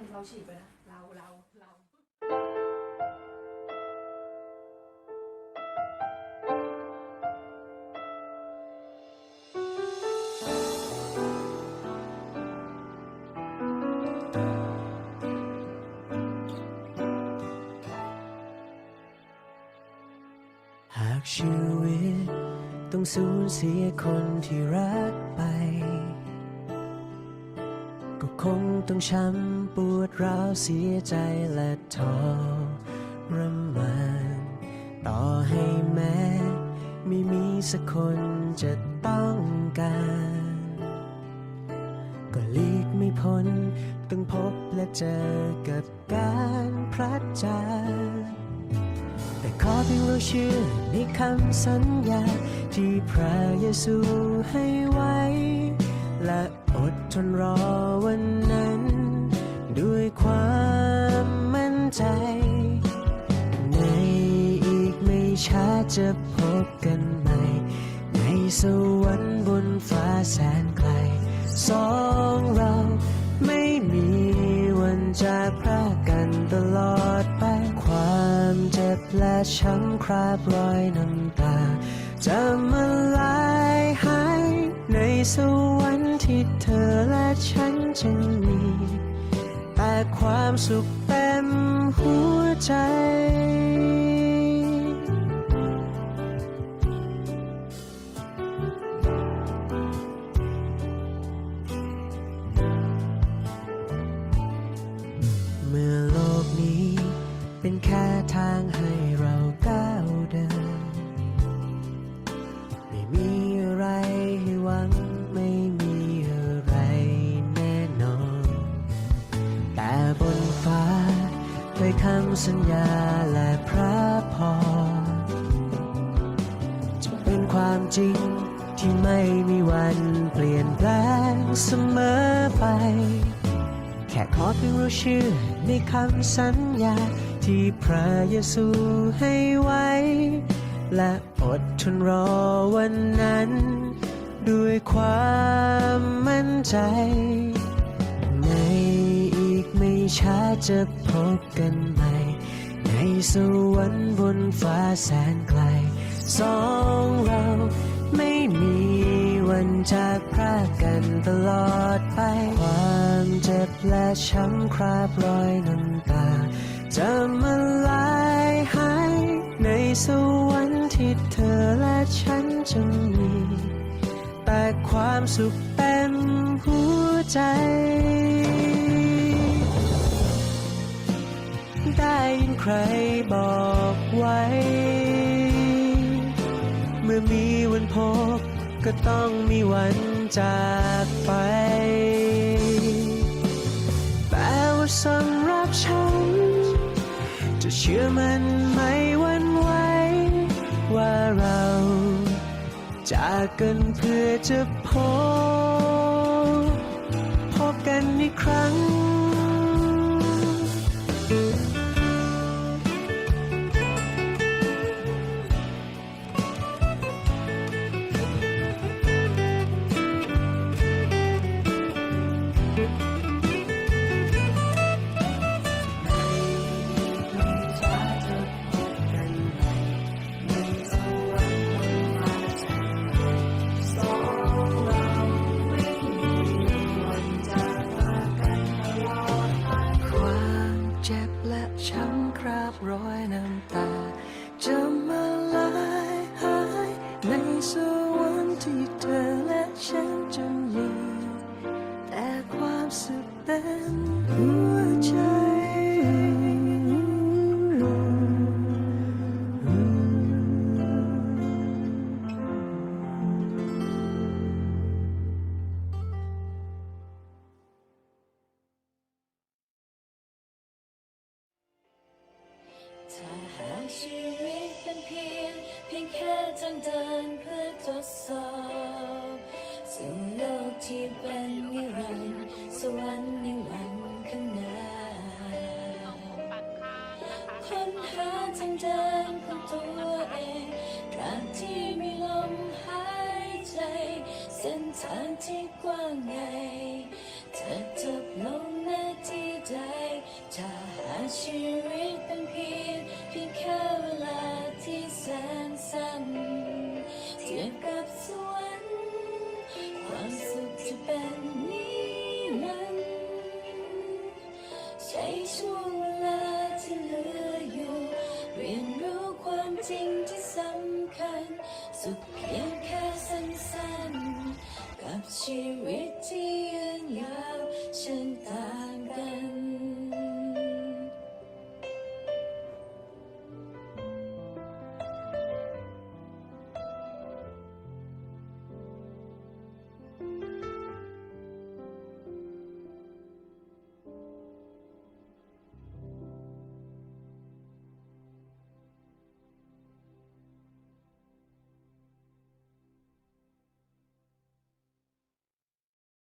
นึงเราฉีดไปนะเราเราเราหากชีวิตต้องสูญเสียคนที่รักไป คงต้องช้ำปวดร้าวเสียใจและทอรมานต่อให้แม้ไม่มีสักคนจะต้องการ ก็หลีกไม่พ้นต้องพบและเจอกับการพลัดจากแต่ขอเพียงเราเชื่อในคำสัญญาที่พระเยซูให้ไว้ และอดทนรอวันนั้น ด้วยความมั่นใจ ในอีกไม่ช้าจะพบกันใหม่ ในสวรรค์บนฟ้าแสนไกล สองเราไม่มีวันจากพรากกันตลอดไป ความเจ็บและช้ำคราบรอยน้ำตา จะมาลายหาย ในสวรรค์ที่เธอและฉันจะมี แต่ความสุขเต็มหัวใจ ยคำสัญญาและพระพรจะเป็นความจริงที่ไม่มีวันเปลี่ยนแปลงเสมอไป แค่ขอเพียงเราเชื่อในคำสัญญา ที่พระเยซูให้ไว้ และอดทนรอวันนั้น ด้วยความมั่นใจ ช้าจะพบกันใหม่ ในสวรรค์บนฟ้าแสนไกล สองเราไม่มีวันจากพรากกันตลอดไป ความเจ็บและช้ำคราบรอยน้ำตา จะมาลายหายในสวรรค์ที่เธอและฉันจะมี แต่ความสุขเต็มหัวใจ ใครบอกไว้ เมื่อมีวันพบก็ต้องมีวันจากไปแต่ว่าสำหรับฉัน จะเชื่อมันไม่วันไหวว่าเราจากกันเพื่อจะพบ พบกันอีกครั้ง ชีวิตเป็นเพียง เพียงแค่ทางเดินเพื่อทดสอบสิ่โลกที่เป็นนิรันดร์สวรรค์ใน ทั้งเดินของตัวเองรากที่มีลมหายใจ เส้นทางที่กว้างใหญ่จะจบลงหนาที่ใดถ้าหาชีวิตเป็นเพียงเพียงแค่เวลาที่แสนสั้นเทียบกับสวรรค์ความสุขจะเป็น